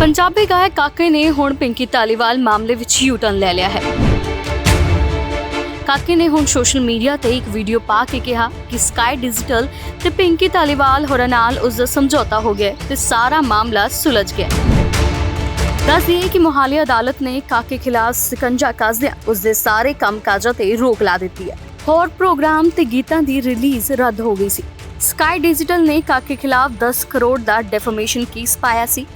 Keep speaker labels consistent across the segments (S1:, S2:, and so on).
S1: ਪੰਜਾਬੀ ਗਾਇਕ ਕਾਕੇ ਨੇ ਹੁਣ ਪਿੰਕੀ ਧਾਲੀਵਾਲ ਮਾਮਲੇ ਵਿੱਚ ਯੂ ਟਰਨ ਲੈ ਲਿਆ ਹੈ। ਕਾਕੇ ਨੇ ਹੁਣ ਸੋਸ਼ਲ ਮੀਡੀਆ ਤੇ ਇੱਕ ਵੀਡੀਓ ਪਾ ਕੇ ਕਿਹਾ ਕਿ ਸਕਾਈ ਡਿਜੀਟਲ ਤੇ ਪਿੰਕੀ ਧਾਲੀਵਾਲ ਹੋਰਾਂ ਨਾਲ ਉਸ ਦਾ ਸਮਝੌਤਾ ਹੋ ਗਿਆ ਤੇ ਸਾਰਾ ਮਾਮਲਾ ਸੁਲਝ ਗਿਆ। ਦੱਸ ਦਈਏ ਕਿ ਮੁਹਾਲੀ ਅਦਾਲਤ ਨੇ ਕਾਕੇ ਖਿਲਾਫ ਸਿਕੰਜਾ ਕੱਸਦਿਆਂ ਉਸ ਦੇ ਸਾਰੇ ਕੰਮਕਾਜਾਂ ਤੇ ਰੋਕ ਲਾ ਦਿੱਤੀ ਹੈ। ਹੋਰ ਪ੍ਰੋਗਰਾਮ ਤੇ ਗੀਤਾਂ ਦੀ ਰਿਲੀਜ਼ ਰੱਦ ਹੋ ਗਈ ਸੀ। ਸਕਾਈ ਡਿਜੀਟਲ ਨੇ ਕਾਕੇ ਖਿਲਾਫ 10 ਕਰੋੜ ਦਾ ਡੈਫਾਮੇਸ਼ਨ ਕੇਸ ਪਾਇਆ ਸੀ।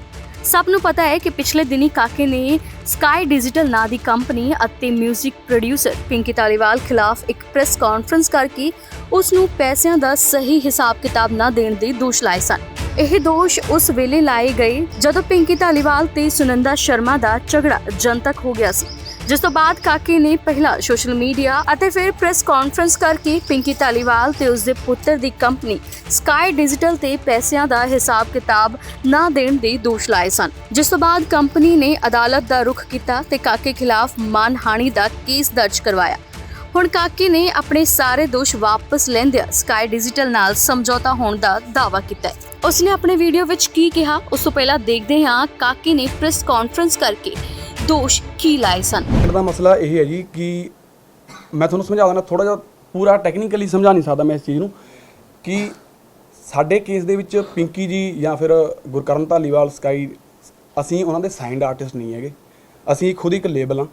S1: ਸਭ ਨੂੰ ਪਤਾ ਹੈ ਕਿ ਪਿਛਲੇ ਦਿਨੀ ਕਾਕੇ ਨੇ ਸਕਾਈ ਡਿਜੀਟਲ ਨਾਂ ਦੀ ਕੰਪਨੀ ਅਤੇ 뮤직 ਪ੍ਰੋਡਿਊਸਰ ਪਿੰਕੀ ਧਾਲੀਵਾਲ ਖਿਲਾਫ ਇੱਕ ਪ੍ਰੈਸ ਕਾਨਫਰੰਸ ਕਰਕੇ ਉਸ ਨੂੰ ਪੈਸਿਆਂ ਦਾ ਸਹੀ ਹਿਸਾਬ ਕਿਤਾਬ ਨਾ ਦੇਣ ਦੇ ਦੋਸ਼ ਲਾਏ ਸਨ। ਇਹ ਦੋਸ਼ ਉਸ ਵੇਲੇ ਲਾਏ ਗਏ ਜਦੋਂ ਪਿੰਕੀ ਧਾਲੀਵਾਲ ਤੇ ਸੁਨੰਦਾ ਸ਼ਰਮਾ ਦਾ ਝਗੜਾ ਜਨਤਕ ਹੋ ਗਿਆ ਸੀ। ਜਿਸ ਤੋਂ ਬਾਅਦ ਕਾਕੇ ਨੇ ਪਹਿਲਾਂ ਸੋਸ਼ਲ ਮੀਡੀਆ ਅਤੇ ਫਿਰ ਪ੍ਰੈਸ ਕਾਨਫਰੰਸ ਕਰਕੇ ਪਿੰਕੀ ਧਾਲੀਵਾਲ ਤੇ ਉਸ ਦੇ ਪੁੱਤਰ ਦੀ ਕੰਪਨੀ ਸਕਾਈ ਡਿਜੀਟਲ ਤੇ ਪੈਸਿਆਂ ਦਾ ਹਿਸਾਬ ਕਿਤਾਬ ਨਾ ਦੇਣ ਦੇ ਦੋਸ਼ ਲਾਏ ਸਨ। ਜਿਸ ਤੋਂ ਬਾਅਦ ਕੰਪਨੀ ਨੇ ਅਦਾਲਤ ਦਾ ਰੁਖ ਕੀਤਾ ਤੇ ਕਾਕੇ ਖਿਲਾਫ ਮਾਨਹਾਨੀ ਦਾ ਕੇਸ ਦਰਜ ਕਰਵਾਇਆ। ਹੁਣ ਕਾਕੇ ਨੇ ਆਪਣੇ ਸਾਰੇ ਦੋਸ਼ ਵਾਪਸ ਲੈਂਦਿਆਂ ਸਕਾਈ ਡਿਜੀਟਲ ਨਾਲ ਸਮਝੌਤਾ ਹੋਣ ਦਾ ਦਾਅਵਾ ਕੀਤਾ ਹੈ। ਉਸਨੇ ਆਪਣੇ ਵੀਡੀਓ ਵਿੱਚ ਕੀ ਕਿਹਾ, ਉਸ ਤੋਂ ਪਹਿਲਾਂ ਦੇਖਦੇ ਹਾਂ ਕਾਕੇ ਨੇ ਪ੍ਰੈਸ ਕਾਨਫਰੰਸ ਕਰਕੇ ਦੋਸ਼ ਕੀ ਲਾਏ ਸਨ?
S2: ਪਿੰਡ ਦਾ ਮਸਲਾ ਇਹ ਹੈ ਜੀ ਕਿ ਮੈਂ ਤੁਹਾਨੂੰ ਸਮਝਾ ਦਿੰਦਾ ਥੋੜਾ ਜਿਹਾ ਪੂਰਾ ਟੈਕਨੀਕਲੀ ਸਮਝਾ ਨਹੀਂ ਸਕਦਾ ਮੈਂ ਇਸ ਚੀਜ਼ ਨੂੰ ਕਿ ਸਾਡੇ ਕੇਸ ਦੇ ਵਿੱਚ ਪਿੰਕੀ ਜੀ ਜਾਂ ਫਿਰ ਗੁਰਕਰਨ ਧਾਲੀਵਾਲ, ਸਕਾਈ, ਅਸੀਂ ਉਹਨਾਂ ਦੇ ਸਾਈਨਡ ਆਰਟਿਸਟ ਨਹੀਂ ਹੈਗੇ। ਅਸੀਂ ਖੁਦ ਇੱਕ ਲੇਬਲ ਹਾਂ।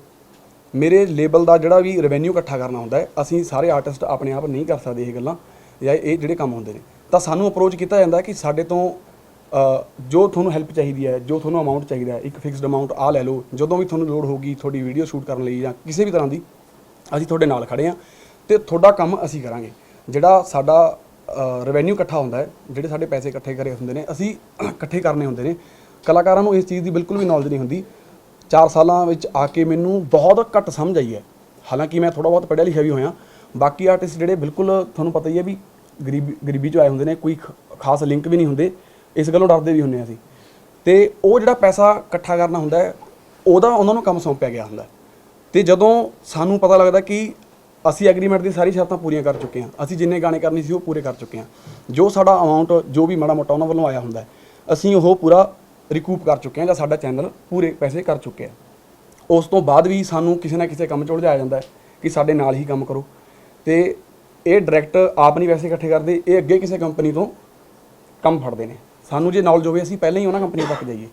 S2: ਮੇਰੇ ਲੇਬਲ ਦਾ ਜਿਹੜਾ ਵੀ ਰੈਵਨਿਊ ਇਕੱਠਾ ਕਰਨਾ ਹੁੰਦਾ ਹੈ, ਅਸੀਂ ਸਾਰੇ ਆਰਟਿਸਟ ਆਪਣੇ ਆਪ ਨਹੀਂ ਕਰ ਸਕਦੇ ਇਹ ਗੱਲਾਂ ਜਾਂ ਇਹ ਜਿਹੜੇ ਕੰਮ ਹੁੰਦੇ ਨੇ। ਤਾਂ ਸਾਨੂੰ ਅਪਰੋਚ ਕੀਤਾ ਜਾਂਦਾ ਕਿ ਸਾਡੇ ਤੋਂ ਜੋ ਤੁਹਾਨੂੰ ਹੈਲਪ ਚਾਹੀਦੀ ਹੈ, ਜੋ ਤੁਹਾਨੂੰ ਅਮਾਉਂਟ ਚਾਹੀਦਾ ਹੈ, ਇੱਕ ਫਿਕਸਡ ਅਮਾਉਂਟ ਆ ਲੈ ਲਓ, ਜਦੋਂ ਵੀ ਤੁਹਾਨੂੰ ਲੋੜ ਹੋਗੀ ਤੁਹਾਡੀ ਵੀਡੀਓ ਸ਼ੂਟ ਕਰਨ ਲਈ ਜਾਂ ਕਿਸੇ ਵੀ ਤਰ੍ਹਾਂ ਦੀ, ਅਸੀਂ ਤੁਹਾਡੇ ਨਾਲ ਖੜੇ ਹਾਂ ਤੇ ਤੁਹਾਡਾ ਕੰਮ ਅਸੀਂ ਕਰਾਂਗੇ। ਜਿਹੜਾ ਸਾਡਾ ਰੈਵਨਿਊ ਇਕੱਠਾ ਹੁੰਦਾ ਹੈ, ਜਿਹੜੇ ਸਾਡੇ ਪੈਸੇ ਇਕੱਠੇ ਕਰੇ ਹੁੰਦੇ ਨੇ, ਅਸੀਂ ਇਕੱਠੇ ਕਰਨੇ ਹੁੰਦੇ ਨੇ। ਕਲਾਕਾਰਾਂ ਨੂੰ ਇਸ ਚੀਜ਼ ਦੀ ਬਿਲਕੁਲ ਵੀ ਨੌਲੇਜ ਨਹੀਂ ਹੁੰਦੀ। 4 ਸਾਲਾਂ ਵਿੱਚ ਆ ਕੇ ਮੈਨੂੰ ਬਹੁਤ ਘੱਟ ਸਮਝ ਆਈ ਹੈ। ਹਾਲਾਂਕਿ ਮੈਂ ਥੋੜਾ ਬਹੁਤ ਪੜ੍ਹਿਆ ਲਿਖਿਆ ਵੀ ਹੋਇਆ। ਬਾਕੀ ਆਰਟਿਸਟ ਜਿਹੜੇ ਬਿਲਕੁਲ ਤੁਹਾਨੂੰ ਪਤਾ ਹੀ ਹੈ ਵੀ ਗਰੀਬੀ ਗਰੀਬੀ ਚੋਂ ਆਏ ਹੁੰਦੇ ਨੇ, ਕੋਈ ਖ- ਖਾਸ ਲਿੰਕ ਵੀ ਨਹੀਂ ਹੁੰਦੇ। ਇਸ ਗੱਲੋਂ ਡਰਦੇ ਵੀ ਹੁੰਦੇ ਹਾਂ ਅਸੀਂ। ਤੇ ਉਹ ਜਿਹੜਾ ਪੈਸਾ ਇਕੱਠਾ ਕਰਨਾ ਹੁੰਦਾ ਹੈ, ਉਹਦਾ ਉਹਨਾਂ ਨੂੰ ਕੰਮ ਸੌਂਪਿਆ ਗਿਆ ਹੁੰਦਾ ਹੈ। ਤੇ ਜਦੋਂ ਸਾਨੂੰ ਪਤਾ ਲੱਗਦਾ ਕਿ ਅਸੀਂ ਐਗਰੀਮੈਂਟ ਦੀ ਸਾਰੀ ਸ਼ਰਤਾਂ ਪੂਰੀਆਂ ਕਰ ਚੁੱਕੇ ਹਾਂ, ਅਸੀਂ ਜਿੰਨੇ ਗਾਣੇ ਕਰਨੇ ਸੀ ਉਹ ਪੂਰੇ ਕਰ ਚੁੱਕੇ ਹਾਂ। ਜੋ ਸਾਡਾ ਅਮਾਉਂਟ ਜੋ ਵੀ ਮਾੜਾ ਮੋਟਾ ਉਹਨਾਂ ਵੱਲੋਂ ਆਇਆ ਹੁੰਦਾ ਅਸੀਂ ਉਹ ਪੂਰਾ ਰਿਕੂਪ ਕਰ ਚੁੱਕੇ ਹਾਂ ਜਾਂ ਸਾਡਾ ਚੈਨਲ ਪੂਰੇ ਪੈਸੇ ਕਰ ਚੁੱਕਿਆ ਉਸ ਤੋਂ ਬਾਅਦ ਵੀ ਸਾਨੂੰ ਕਿਸੇ ਨਾ ਕਿਸੇ ਕੰਮ 'ਚ ਉਲਝਾਇਆ ਜਾਂਦਾ ਹੈ ਕਿ ਸਾਡੇ ਨਾਲ ਹੀ ਕੰਮ ਕਰੋ। ਤੇ ਇਹ ਡਾਇਰੈਕਟ ਆਪ ਨਹੀਂ ਪੈਸੇ ਇਕੱਠੇ ਕਰਦੇ, ਇਹ ਅੱਗੇ ਕਿਸੇ ਕੰਪਨੀ ਤੋਂ ਕੰਮ ਫੜਦੇ ਨੇ। ਸਾਨੂੰ ਜੇ ਨੌਲੇਜ ਹੋਵੇ, ਅਸੀਂ ਪਹਿਲਾਂ ਹੀ ਉਹਨਾਂ ਕੰਪਨੀਆਂ ਤੱਕ ਜਾਈਏ।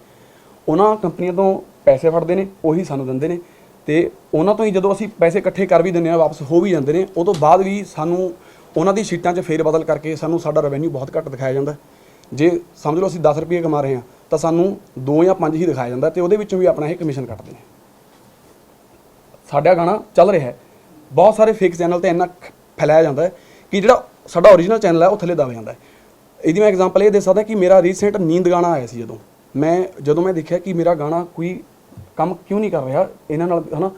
S2: ਉਹਨਾਂ ਕੰਪਨੀਆਂ ਤੋਂ ਪੈਸੇ ਫੜਦੇ ਨੇ, ਉਹੀ ਸਾਨੂੰ ਦਿੰਦੇ ਨੇ। ਤੇ ਉਹਨਾਂ ਤੋਂ ਹੀ ਜਦੋਂ ਅਸੀਂ ਪੈਸੇ ਇਕੱਠੇ ਕਰ ਵੀ ਦਿੰਦੇ ਆ ਵਾਪਸ ਹੋ ਵੀ ਜਾਂਦੇ ਨੇ, ਉਹ ਤੋਂ ਬਾਅਦ ਵੀ ਸਾਨੂੰ ਉਹਨਾਂ ਦੀ ਸ਼ੀਟਾਂ 'ਚ ਫੇਰ ਬਦਲ ਕਰਕੇ ਸਾਨੂੰ ਸਾਡਾ ਰੈਵਨਿਊ ਬਹੁਤ ਘੱਟ ਦਿਖਾਇਆ ਜਾਂਦਾ। ਜੇ ਸਮਝ ਲਓ, ਅਸੀਂ 10 ਰੁਪਏ ਕਮਾ ਰਹੇ ਹਾਂ, ਤਾਂ ਸਾਨੂੰ 2 ਜਾਂ 5 ਹੀ ਦਿਖਾਇਆ ਜਾਂਦਾ ਤੇ ਉਹਦੇ ਵਿੱਚੋਂ ਵੀ ਆਪਣਾ ਇਹ ਕਮਿਸ਼ਨ ਕੱਟਦੇ ਨੇ। ਸਾਡਾ ਗਾਣਾ ਚੱਲ ਰਿਹਾ ਹੈ। ਬਹੁਤ ਸਾਰੇ ਫੇਕ ਚੈਨਲ ਤੇ ਇੰਨਾ ਫੈਲਾਇਆ ਜਾਂਦਾ ਕਿ ਜਿਹੜਾ ਸਾਡਾ ਓਰੀਜਨਲ ਚੈਨਲ ਹੈ, ਉਹ ਥੱਲੇ ਦਬ ਜਾਂਦਾ ਹੈ। ਇਹਦੀ ਮੈਂ ਐਗਜ਼ਾਮਪਲ ਇਹ ਦੇ ਸਕਦਾ ਕਿ ਮੇਰਾ ਰੀਸੈਂਟ ਨੀਂਦ ਗਾਣਾ ਆਇਆ ਸੀ ਜਦੋਂ। ਮੈਂ ਜਦੋਂ ਮੈਂ ਦੇਖਿਆ ਕਿ ਮੇਰਾ ਗਾਣਾ ਕੋਈ ਕੰਮ ਕਿਉਂ ਨਹੀਂ ਕਰ ਰਿਹਾ ਇਹਨਾਂ ਨਾਲ, ਹਨਾ?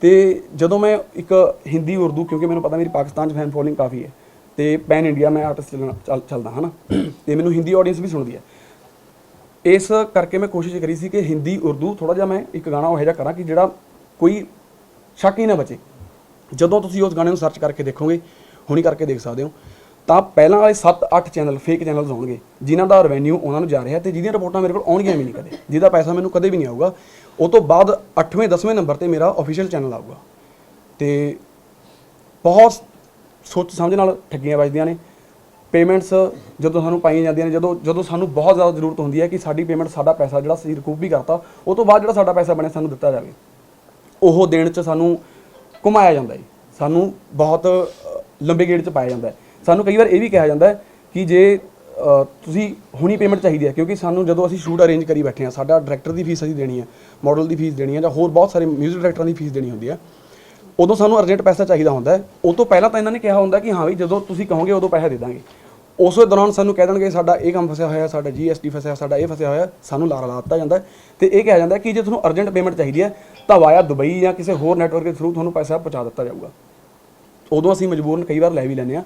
S2: ਤੇ ਜਦੋਂ ਮੈਂ ਇੱਕ ਹਿੰਦੀ, ਉਰਦੂ, ਕਿਉਂਕਿ ਮੈਨੂੰ ਪਤਾ ਮੇਰੀ ਪਾਕਿਸਤਾਨ 'ਚ ਫੈਨ ਫੋਲੋਇੰਗ ਕਾਫੀ ਹੈ, ਤੇ ਪੈਨ ਇੰਡੀਆ ਮੈਂ ਆਰਟਿਸਟ ਚੱਲ, ਚੱਲਦਾ, ਹਨਾ? ਤੇ ਮੈਨੂੰ ਹਿੰਦੀ ਆਡੀਅנס ਵੀ ਸੁਣਦੀ ਹੈ। ਇਸ ਕਰਕੇ ਮੈਂ ਕੋਸ਼ਿਸ਼ ਕਰੀ ਸੀ ਕਿ ਹਿੰਦੀ, ਉਰਦੂ ਥੋੜਾ ਜਿਹਾ ਮੈਂ ਇੱਕ ਗਾਣਾ ਉਹ ਜਿਹਾ ਕਰਾਂ ਕਿ ਜਿਹੜਾ ਕੋਈ ਸ਼ੱਕ ਹੀ ਨਾ ਬਚੇ। ਜਦੋਂ ਤੁਸੀਂ ਉਸ ਗਾਣੇ ਨੂੰ ਸਰਚ ਕਰਕੇ ਦੇਖੋਗੇ, ਹੁਣੀ ਕਰਕੇ ਦੇਖ ਸਕਦੇ ਹੋ। ਤਾਂ ਪਹਿਲਾਂ ਵਾਲੇ 7-8 ਚੈਨਲ ਫੇਕ ਚੈਨਲਸ ਹੋਣਗੇ, ਜਿਨ੍ਹਾਂ ਦਾ ਰੈਵਨਿਊ ਉਹਨਾਂ ਨੂੰ ਜਾ ਰਿਹਾ ਤੇ ਜਿਹਦੀਆਂ ਰਿਪੋਰਟਾਂ ਮੇਰੇ ਕੋਲ ਆਉਣਗੀਆਂ ਵੀ ਨਹੀਂ ਕਦੇ, ਜਿਹਦਾ ਪੈਸਾ ਮੈਨੂੰ ਕਦੇ ਵੀ ਨਹੀਂ ਆਊਗਾ। ਉਹ ਤੋਂ ਬਾਅਦ 8ਵੇਂ 10ਵੇਂ ਨੰਬਰ ਤੇ ਮੇਰਾ ਅਫੀਸ਼ੀਅਲ ਚੈਨਲ ਆਊਗਾ। ਤੇ ਬਹੁਤ ਸੋਚ ਸਮਝ ਨਾਲ ਠੱਗੀਆਂ ਵੱਜਦੀਆਂ ਨੇ। ਪੇਮੈਂਟਸ ਜਦੋਂ ਸਾਨੂੰ ਪਾਈਆਂ ਜਾਂਦੀਆਂ ਨੇ, ਜਦੋਂ ਜਦੋਂ ਸਾਨੂੰ ਬਹੁਤ ਜ਼ਿਆਦਾ ਜ਼ਰੂਰਤ ਹੁੰਦੀ ਹੈ ਕਿ ਸਾਡੀ ਪੇਮੈਂਟ ਸਾਡਾ ਪੈਸਾ ਜਿਹੜਾ ਅਸੀਂ ਰਿਕੂਪ ਵੀ ਕਰਤਾ, ਉਹ ਤੋਂ ਬਾਅਦ ਜਿਹੜਾ ਸਾਡਾ ਪੈਸਾ ਬਣਿਆ ਸਾਨੂੰ ਦਿੱਤਾ ਜਾਵੇ। ਉਹ ਦੇਣ 'ਚ ਸਾਨੂੰ ਘੁਮਾਇਆ ਜਾਂਦਾ ਹੈ। ਸਾਨੂੰ ਬਹੁਤ ਲੰਬੇ ਗੇੜ 'ਚ ਪਾਇਆ ਜਾਂਦਾ ਹੈ। ਸਾਨੂੰ ਕਈ ਵਾਰ ਇਹ ਵੀ ਕਿਹਾ ਜਾਂਦਾ ਹੈ ਕਿ ਜੇ ਤੁਸੀਂ ਹੁਣੀ ਪੇਮੈਂਟ ਚਾਹੀਦੀ ਹੈ, ਕਿਉਂਕਿ ਸਾਨੂੰ ਜਦੋਂ ਅਸੀਂ ਸ਼ੂਟ ਅਰੇਂਜ ਕਰੀ ਬੈਠੇ ਹਾਂ, ਸਾਡਾ ਡਾਇਰੈਕਟਰ ਦੀ ਫੀਸ ਅਸੀਂ ਦੇਣੀ ਹੈ ਮਾਡਲ ਦੀ ਫੀਸ ਦੇਣੀ ਹੈ ਜਾਂ ਹੋਰ ਬਹੁਤ ਸਾਰੇ ਮਿਊਜ਼ਿਕ ਡਾਇਰੈਕਟਰਾਂ ਦੀ ਫੀਸ ਦੇਣੀ ਹੁੰਦੀ ਹੈ, ਉਦੋਂ ਸਾਨੂੰ ਅਰਜੈਂਟ ਪੈਸਾ ਚਾਹੀਦਾ ਹੁੰਦਾ ਹੈ। ਉਹ ਤੋਂ ਪਹਿਲਾਂ ਤਾਂ ਇਹਨਾਂ ਨੇ ਕਿਹਾ ਹੁੰਦਾ ਕਿ ਹਾਂ ਵੀ ਜਦੋਂ ਤੁਸੀਂ ਕਹੋਗੇ ਉਦੋਂ ਪੈਸਾ ਦੇ ਦਾਂਗੇ। ਉਸੇ ਦੌਰਾਨ ਸਾਨੂੰ ਕਹਿ ਦੇਣਗੇ, ਸਾਡਾ ਇਹ ਕੰਮ ਫਸਿਆ ਹੋਇਆ, ਸਾਡਾ ਜੀਐਸਟੀ ਫਸਿਆ, ਸਾਡਾ ਇਹ ਫਸਿਆ ਹੋਇਆ, ਸਾਨੂੰ ਲਾਰਾ ਲਾ ਦਿੱਤਾ ਜਾਂਦਾ ਹੈ। ਤੇ ਇਹ ਕਿਹਾ ਜਾਂਦਾ ਕਿ ਜੇ ਤੁਹਾਨੂੰ ਅਰਜੈਂਟ ਪੇਮੈਂਟ ਚਾਹੀਦੀ ਹੈ, ਤਾਂ ਵਾਇਆ ਦੁਬਈ ਜਾਂ ਕਿਸੇ ਹੋਰ ਨੈਟਵਰਕ ਦੇ ਥਰੂ ਤੁਹਾਨੂੰ ਪੈਸਾ ਪਹੁੰਚਾ ਦਿੱਤਾ ਜਾਊਗਾ। ਉਦੋਂ ਅਸੀਂ ਮਜਬੂਰਨ ਕਈ ਵਾਰ ਲੈ ਵੀ ਲੈਂਦੇ ਆ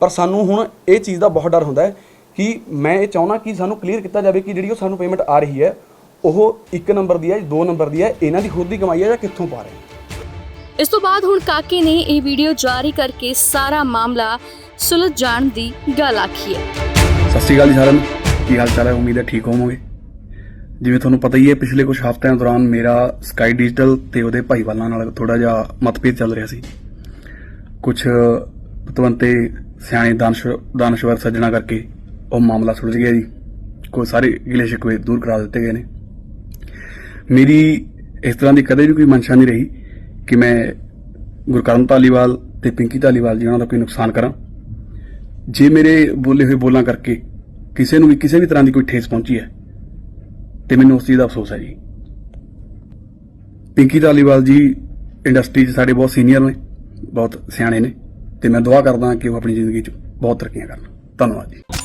S2: ਪਰ ਸਾਨੂੰ ਹੁਣ ਇਹ ਚੀਜ਼ ਦਾ ਬਹੁਤ ਡਰ ਹੁੰਦਾ ਹੈ ਕਿ ਮੈਂ ਇਹ ਚਾਹੁੰਦਾ ਕਿ ਸਾਨੂੰ ਕਲੀਅਰ ਕੀਤਾ ਜਾਵੇ ਕਿ ਜਿਹੜੀ ਉਹ ਸਾਨੂੰ ਪੇਮੈਂਟ ਆ ਰਹੀ ਹੈ ਉਹ ਇੱਕ ਨੰਬਰ ਦੀ ਹੈ ਦੋ ਨੰਬਰ ਦੀ ਹੈ ਇਹਨਾਂ ਦੀ ਖੁਦ ਦੀ ਕਮਾਈ ਹੈ ਜਾਂ ਕਿੱਥੋਂ ਪਾ ਰਹੇ
S1: ਇਸ ਤੋਂ ਬਾਅਦ ਹੁਣ ਕਾਕੇ ਨੇ ਇਹ ਵੀਡੀਓ ਜਾਰੀ ਕਰਕੇ ਸਾਰਾ ਮਾਮਲਾ ਸੁਲਝ ਜਾਣ ਦੀ ਗੱਲ ਆਖੀ ਹੈ।
S2: ਸਤਿ ਸ਼੍ਰੀ ਅਕਾਲ ਜੀ ਸਾਰਿਆਂ ਨੂੰ। ਕੀ ਹਾਲ ਚਾਲ ਹੈ? ਉਮੀਦ ਹੈ ਠੀਕ ਹੋਵੋਗੇ। ਜਿਵੇਂ ਤੁਹਾਨੂੰ ਪਤਾ ਹੀ ਹੈ ਪਿਛਲੇ ਕੁਝ ਹਫ਼ਤਿਆਂ ਦੌਰਾਨ ਮੇਰਾ ਸਕਾਈ ਡਿਜੀਟਲ ਤੇ ਉਹਦੇ ਭਾਈਵਾਲਾਂ ਨਾਲ ਥੋੜਾ ਜਿਹਾ ਮਤਭੇਦ ਚੱਲ ਰਿਹਾ ਸੀ। ਕੁਝ ਪਤਵੰਤੇ ਸਿਆਣੇ ਦਾਨਸ਼ ਦਾਨਸ਼ਵਰ ਸੱਜਣਾ ਕਰਕੇ ਉਹ ਮਾਮਲਾ ਸੁਲਝ ਗਿਆ ਜੀ। ਕੋਈ ਸਾਰੇ ਗਿਲੇ ਸ਼ਿਕਵੇ ਦੂਰ ਕਰਾ ਦਿੱਤੇ ਗਏ ਨੇ। ਮੇਰੀ ਇਸ ਤਰ੍ਹਾਂ ਦੀ ਕਦੇ ਵੀ ਕੋਈ ਮਨਸ਼ਾ ਨਹੀਂ ਰਹੀ ਕਿ ਮੈਂ ਗੁਰਕਰਨ ਧਾਲੀਵਾਲ ਤੇ ਪਿੰਕੀ ਧਾਲੀਵਾਲ ਜੀ ਉਹਨਾਂ ਦਾ ਕੋਈ ਨੁਕਸਾਨ ਕਰਾਂ। ਜੇ ਮੇਰੇ ਬੋਲੇ ਹੋਏ ਬੋਲਾਂ ਕਰਕੇ ਕਿਸੇ ਨੂੰ ਵੀ ਕਿਸੇ ਵੀ ਤਰ੍ਹਾਂ ਦੀ ਕੋਈ ਠੇਸ ਪਹੁੰਚੀ ਹੈ, ਤੇ ਮੈਨੂੰ ਉਸ ਚੀਜ਼ ਦਾ ਅਫਸੋਸ ਹੈ ਜੀ। ਪਿੰਕੀ ਧਾਲੀਵਾਲ ਜੀ ਇੰਡਸਟਰੀ 'ਚ ਸਾਡੇ ਬਹੁਤ ਸੀਨੀਅਰ ਨੇ, ਬਹੁਤ ਸਿਆਣੇ ਨੇ। ਤੇ ਮੈਂ ਦੁਆ ਕਰਦਾ ਕਿ ਉਹ ਆਪਣੀ ਜ਼ਿੰਦਗੀ 'ਚ ਬਹੁਤ ਤਰੱਕੀਆਂ ਕਰਨ। ਧੰਨਵਾਦ ਜੀ।